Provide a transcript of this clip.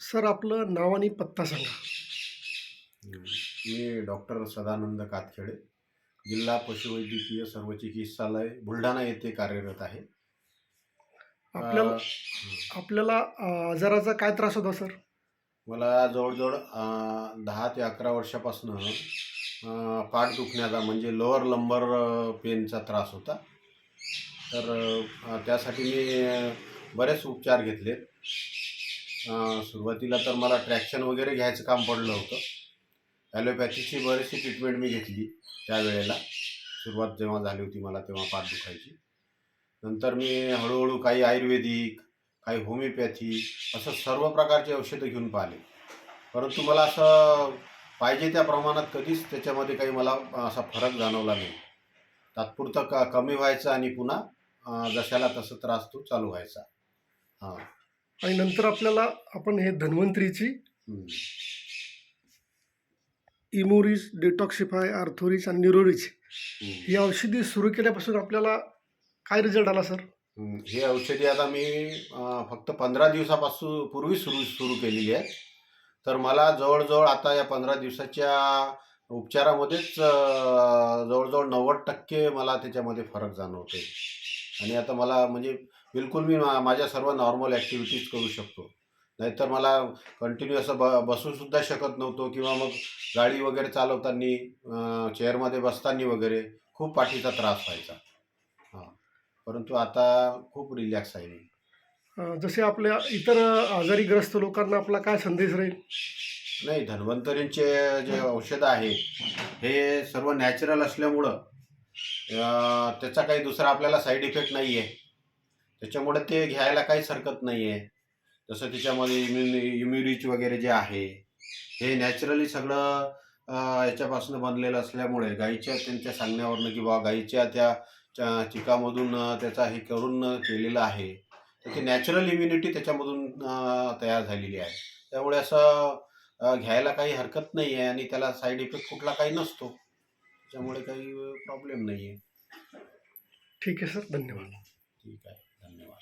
Sir आपलं नाव आणि पत्ता सांगा. मी डॉक्टर सदानंद कातखेडे जिल्हा पशुवैद्यकीय सर्व चिकित्सालय बुलढाणा येथे कार्यरत आहे. आपल्याला आपल्याला आजाराचा काय त्रास होता सर? मला जवळजवळ दहा ते अकरा वर्षापासून पाठ दुखण्याचा म्हणजे लोअर लंबर पेनचा त्रास होता. तर त्यासाठी मी बरेच उपचार घेतले सुरुवातीला तर मला ट्रॅक्शन वगैरे घ्यायचं काम पडलं होतं. ॲलोपॅथीची बरीचशी ट्रीटमेंट मी घेतली त्यावेळेला. सुरुवात जेव्हा झाली होती मला तेव्हा पाठ दुखायची. नंतर मी हळूहळू काही आयुर्वेदिक काही होमिओपॅथी असं सर्व प्रकारचे औषधं घेऊन पाहिले. परंतु मला असं पाहिजे त्या प्रमाणात कधीच त्याच्यामध्ये काही मला असा फरक जाणवला नाही. तात्पुरतं क कमी व्हायचं आणि पुन्हा जशाला तसं त्रास तो चालू व्हायचा. हां. आणि नंतर आपल्याला आपण हे धन्वंतरीची इमोरीज डिटॉक्सिफाय आर्थोरिज आणि न्युरोरिज ही औषधी सुरू केल्यापासून आपल्याला काय रिझल्ट आला सर हे औषधी आता मी फक्त पंधरा दिवसापासून पूर्वी सुरू सुरू केलेली आहे. तर मला जवळजवळ आता या पंधरा दिवसाच्या उपचारामध्येच जवळजवळ नव्वद टक्के मला त्याच्यामध्ये फरक जाणवते आणि आता मला म्हणजे बिलकुल मी मा- माझ्या सर्व नॉर्मल ॲक्टिव्हिटीज करू शकतो. नाहीतर मला कंटिन्यू असं ब बसूसुद्धा शकत नव्हतो किंवा मग गाडी वगैरे चालवताना चेअरमध्ये बसताना वगैरे खूप पाठीचा त्रास व्हायचा. हां. परंतु आता खूप रिलॅक्स आहे मी. जसे आपल्या इतर आजारी ग्रस्त लोकांना आपला काय संदेश राहील? नाही धन्वंतरींचे जे औषधं आहेत हे सर्व नॅचरल असल्यामुळं त्याचा काही दुसरा आपल्याला साईड इफेक्ट नाही आहे त्याच्यामुळे ते घ्यायला काहीच हरकत नाही आहे जसं त्याच्यामध्ये इम्युनि इम्युरिच वगैरे जे आहे हे नॅचरली सगळं याच्यापासून बनलेलं असल्यामुळे गाईच्या त्यांच्या सांगण्यावरनं किंवा गाईच्या त्या च्या चिकामधून त्याचा हे करून केलेलं आहे. तर ती नॅचरल इम्युनिटी त्याच्यामधून तयार झालेली आहे. त्यामुळे असं घ्यायला काही हरकत नाही आहे आणि त्याला साईड इफेक्ट कुठला काही नसतो. त्यामुळे काही प्रॉब्लेम नाही आहे ठीक आहे सर धन्यवाद. ठीक आहे धन्यवाद.